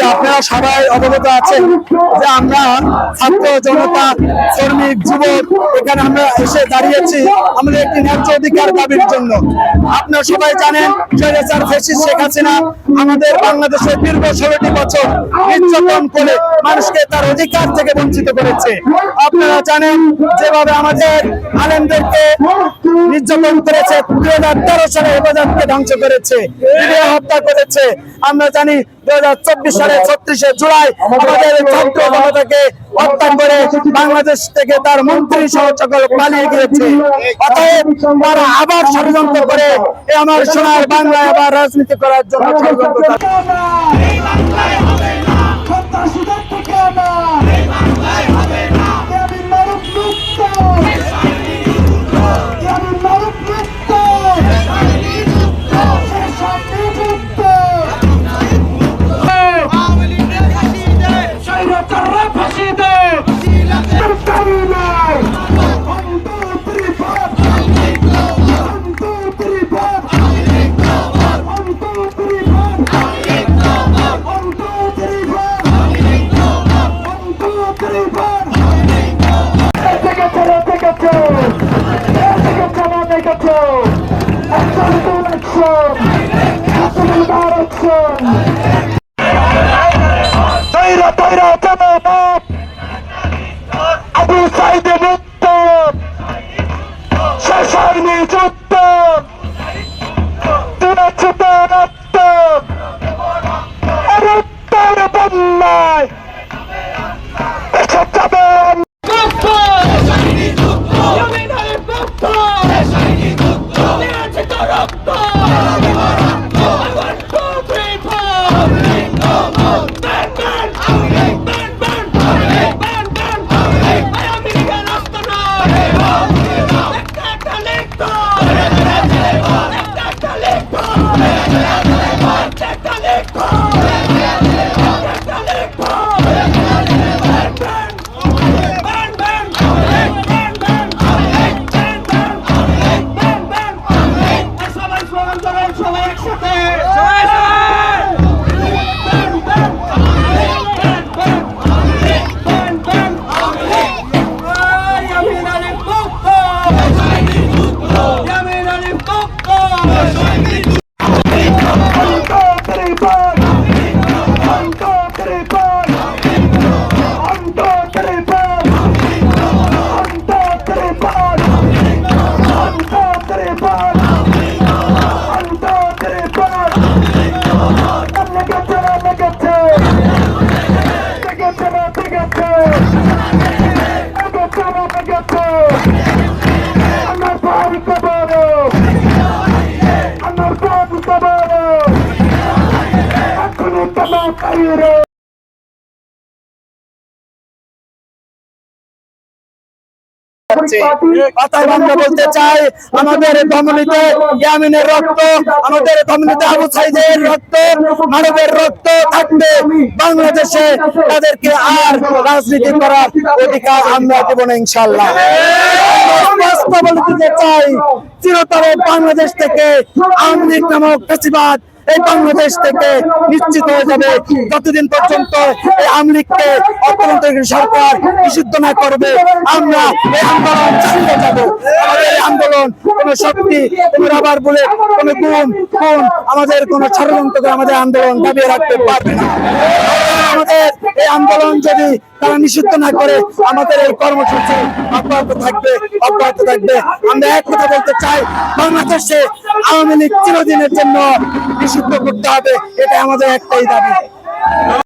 যে আপনারা সবাই অবগত আছেন যে আমরা ছাত্র জনতা, শ্রমিক, যুবক, এখানে আমরা এসে দাঁড়িয়েছি আমাদের একটি ন্যায্য অধিকার দাবির জন্য। আপনারা সবাই জানেন, স্বৈরাচার ফেসিস শেখ হাসিনা আমাদের বাংলাদেশের দীর্ঘ ষোলোটি বছর নির্যাতন করে মানুষকে তার অধিকার থেকে বঞ্চিত করেছে। আপনারা জানেন, যেভাবে আমাদের আলেমদেরকে নির্যাতন করেছে দুই হাজার তেরো সালে হেফাজতকে ধ্বংস করেছে হত্যা করেছে। আমরা জানি দুই হাজার চব্বিশ সালে ছত্রিশে জুলাই আমাদের ছাত্র জনতাকে হত্যা করে বাংলাদেশ থেকে তার মন্ত্রী সহ সকল পালিয়ে গিয়েছে। অতএব তারা আবার ষড়যন্ত্র করে আমার সোনার বাংলায় আবার রাজনীতি করার জন্য ষড়যন্ত্র action. Action to action. তৈরা তৈরা জনমত আবু সাইদে মুক্ত রক্ত রক্তের বন্যায় কথায় আমরা বলতে চাই আমাদের ধমনীতে ইয়ামিনের রক্ত আমাদের ধমনীতে আবু সাইদের রক্ত মানবের রক্ত থাকবে। বাংলাদেশে তাদেরকে আর রাজনীতি করার অধিকার আমরা দেব না ইনশাল্লাহ দিতে চাই চিরতরে বাংলাদেশ থেকে আওয়ামী নামক ফেসিবাদ এই বাংলাদেশ থেকে নিশ্চিত হয়ে যাবে যতদিন পর্যন্ত এই আওয়ামী লীগকে অর্থমন্ত্রী সরকার নিষিদ্ধ না করবে, আমরা এই আন্দোলন চালিয়ে যাব। আমাদের এই আন্দোলন কোন শক্তি, কোন রাবার বুলেট, কোন গুম কোন আমাদের কোন ষড়যন্ত্র করে আমাদের আন্দোলন দাবিয়ে রাখতে পারবে না। আমাদের এই আন্দোলন যদি তারা নিষিদ্ধ না করে, আমাদের এই কর্মসূচি অব্যাহত থাকবে অব্যাহত থাকবে। আমরা এক কথা বলতে চাই, বাংলাদেশে আওয়ামী লীগ চিরদিনের জন্য নিষিদ্ধ করতে হবে এটা আমাদের একটাই দাবি।